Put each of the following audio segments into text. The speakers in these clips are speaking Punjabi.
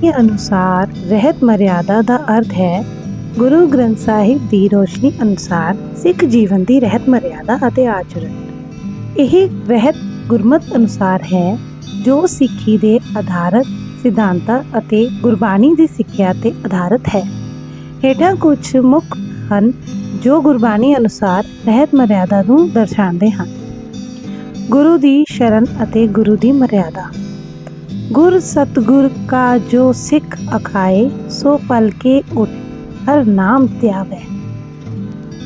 ਵਿਧੀ ਅਨੁਸਾਰ ਰਹਿਤ ਮਰਿਆਦਾ ਦਾ ਅਰਥ ਹੈ, ਗੁਰੂ ਗ੍ਰੰਥ ਸਾਹਿਬ ਦੀ ਰੋਸ਼ਨੀ ਅਨੁਸਾਰ ਸਿੱਖ ਜੀਵਨ ਦੀ ਰਹਿਤ ਮਰਿਆਦਾ ਅਤੇ ਆਚਰਣ। ਇਹ ਰਹਿਤ ਗੁਰਮਤ ਅਨੁਸਾਰ ਹੈ, ਜੋ ਸਿੱਖੀ ਦੇ ਆਧਾਰਤ ਸਿਧਾਂਤਾਂ ਅਤੇ ਗੁਰਬਾਣੀ ਦੀ ਸਿੱਖਿਆ ਤੇ ਆਧਾਰਿਤ ਹੈ। ਹੇਠਾਂ ਕੁਝ ਮੁੱਖ ਹਨ, ਜੋ ਗੁਰਬਾਣੀ ਅਨੁਸਾਰ ਰਹਿਤ ਮਰਿਆਦਾ ਨੂੰ ਦਰਸਾਉਂਦੇ ਹਨ। ਗੁਰੂ ਦੀ ਸ਼ਰਨ ਅਤੇ ਗੁਰੂ ਦੀ ਮਰਿਆਦਾ। ਗੁਰ ਸਤਗੁਰ ਕਾ ਜੋ ਸਿੱਖ ਅਖਾਏ, ਸੋ ਪਲ ਕੇ ਉਠ, ਹਰ ਨਾਮ ਧਿਆਵੇ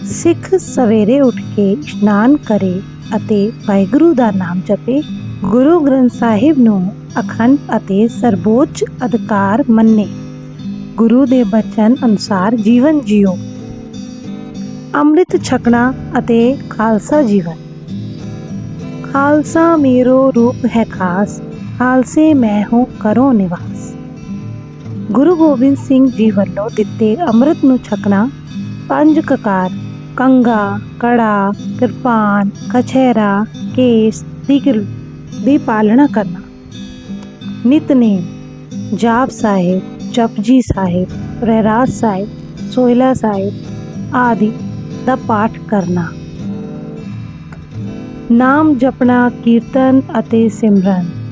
ਸਿੱਖ ਸਵੇਰੇ ਉੱਠ ਕੇ ਇਸ਼ਨਾਨ ਕਰੇ ਅਤੇ ਵਾਹਿਗੁਰੂ ਦਾ ਨਾਮ ਜਪੇ, ਗੁਰੂ ਗ੍ਰੰਥ ਸਾਹਿਬ ਨੂੰ ਅਖੰਡ ਅਤੇ ਸਰਬੋੱਚ ਅਧਿਕਾਰ ਮੰਨੇ। ਗੁਰੂ ਦੇ ਬਚਨ ਅਨੁਸਾਰ ਜੀਵਨ ਜਿਓ। ਅੰਮ੍ਰਿਤ ਛਕਣਾ ਅਤੇ ਖਾਲਸਾ ਜੀਵਨ। ਖਾਲਸਾ ਮੇਰੋ ਰੂਪ ਹੈ ਖਾਸ ਖਾਲਸੇ ਮੈਂ ਹੂੰ ਕਰੋ ਨਿਵਾਸ। ਗੁਰੂ ਗੋਬਿੰਦ ਸਿੰਘ ਜੀ ਵੱਲੋਂ ਦਿੱਤੇ ਅੰਮ੍ਰਿਤ ਨੂੰ ਛਕਣਾ ਪੰਜ ਕਕਾਰ ਕੰਗਾ ਕੜਾ, ਕਿਰਪਾਨ, ਕਛਹਿਰਾ, ਕੇਸ ਦਿਗਲ ਦੀ ਪਾਲਣਾ ਕਰਨਾ। ਨਿਤਨੇਮ ਜਾਪ ਸਾਹਿਬ, ਜਪਜੀ ਸਾਹਿਬ ਰਹਿਰਾਸ ਸਾਹਿਬ, ਸੋਹਿਲਾ ਸਾਹਿਬ ਆਦਿ ਦਾ ਪਾਠ ਕਰਨਾ। ਨਾਮ ਜਪਣਾ, ਕੀਰਤਨ ਅਤੇ ਸਿਮਰਨ।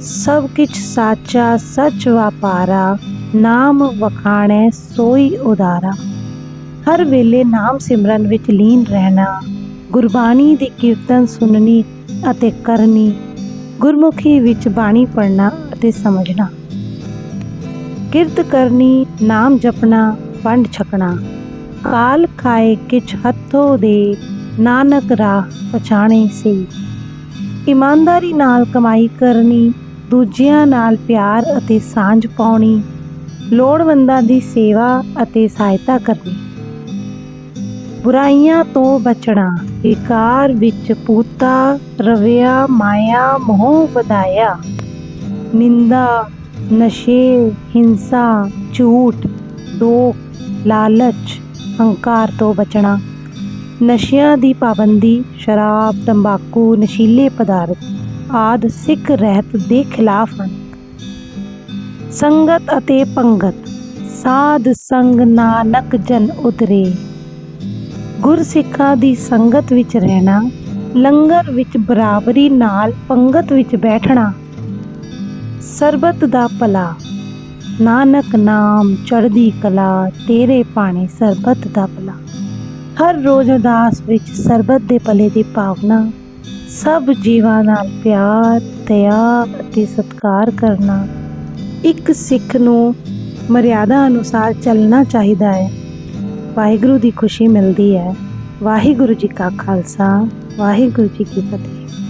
ਸਭ ਕਿਛ ਸਾਚਾ, ਸਚ ਵਾਪਾਰਾ, ਨਾਮ ਵਖਾਣੈ, ਸੋਈ ਉਦਾਰਾ। ਹਰ ਵੇਲੇ ਨਾਮ ਸਿਮਰਨ ਵਿੱਚ ਲੀਨ ਰਹਿਣਾ, ਗੁਰਬਾਣੀ ਦੀ ਕੀਰਤਨ ਸੁਣਨੀ ਅਤੇ ਕਰਨੀ, ਗੁਰਮੁਖੀ ਵਿੱਚ ਬਾਣੀ ਪੜ੍ਹਨਾ ਅਤੇ ਸਮਝਣਾ। ਕਿਰਤ ਕਰਨੀ, ਨਾਮ ਜਪਣਾ, ਵੰਡ ਛਕਣਾ। ਕਾਲ ਖਾਏ ਕਿਛ ਹੱਥੋਂ ਦੇ, ਨਾਨਕ ਰਾਹ ਪਛਾਣੇ ਸੀ ਇਮਾਨਦਾਰੀ ਨਾਲ ਕਮਾਈ ਕਰਨੀ ਦੂਜਿਆਂ ਨਾਲ ਪਿਆਰ ਅਤੇ ਸਾਂਝ ਪਾਉਣੀ, ਲੋੜਵੰਦਾਂ ਦੀ ਸੇਵਾ ਅਤੇ ਸਹਾਇਤਾ ਕਰਨੀ। ਬੁਰਾਈਆਂ ਤੋਂ ਬਚਣਾ ਵਿਕਾਰ ਵਿੱਚ ਪੂਤਾ, ਰਵਿਆ, ਮਾਇਆ, ਮੋਹ ਵਧਾਇਆ। ਨਿੰਦਾ, ਨਸ਼ੇ, ਹਿੰਸਾ, ਝੂਠ, ਦੋਖ, ਲਾਲਚ, ਹੰਕਾਰ ਤੋਂ ਬਚਣਾ। ਨਸ਼ਿਆਂ ਦੀ ਪਾਬੰਦੀ, ਸ਼ਰਾਬ, ਤੰਬਾਕੂ, ਨਸ਼ੀਲੇ ਪਦਾਰਥ। ਆਦ ਸਿੱਖ ਰਹਿਤ ਦੇ ਖਿਲਾਫ ਹਨ। ਸੰਗਤ ਅਤੇ ਪੰਗਤ, ਸਾਧ ਸੰਗ ਨਾਨਕ ਜਨ ਉਤਰੇ। ਗੁਰਸਿੱਖਾਂ ਦੀ ਸੰਗਤ ਵਿੱਚ ਰਹਿਣਾ, ਲੰਗਰ ਵਿੱਚ ਬਰਾਬਰੀ ਨਾਲ ਪੰਗਤ ਵਿੱਚ ਬੈਠਣਾ। ਸਰਬਤ ਦਾ ਭਲਾ, ਨਾਨਕ ਨਾਮ ਚੜ੍ਹਦੀ ਕਲਾ, ਤੇਰੇ ਪਾਣੀ ਸਰਬਤ ਦਾ ਭਲਾ। ਹਰ ਰੋਜ਼ ਅਰਦਾਸ ਵਿੱਚ ਸਰਬਤ ਦੇ ਭਲੇ ਦੀ ਭਾਵਨਾ ਸਭ ਜੀਵਾਂ ਨਾਲ ਪਿਆਰ, ਦਇਆ ਅਤੇ ਸਤਿਕਾਰ ਕਰਨਾ ਇੱਕ ਸਿੱਖ ਨੂੰ ਮਰਿਆਦਾ ਅਨੁਸਾਰ ਚੱਲਣਾ ਚਾਹੀਦਾ ਹੈ। ਵਾਹਿਗੁਰੂ ਦੀ ਖੁਸ਼ੀ ਮਿਲਦੀ ਹੈ। ਵਾਹਿਗੁਰੂ ਜੀ ਕਾ ਖਾਲਸਾ, ਵਾਹਿਗੁਰੂ ਜੀ ਕੀ ਫਤਿਹ।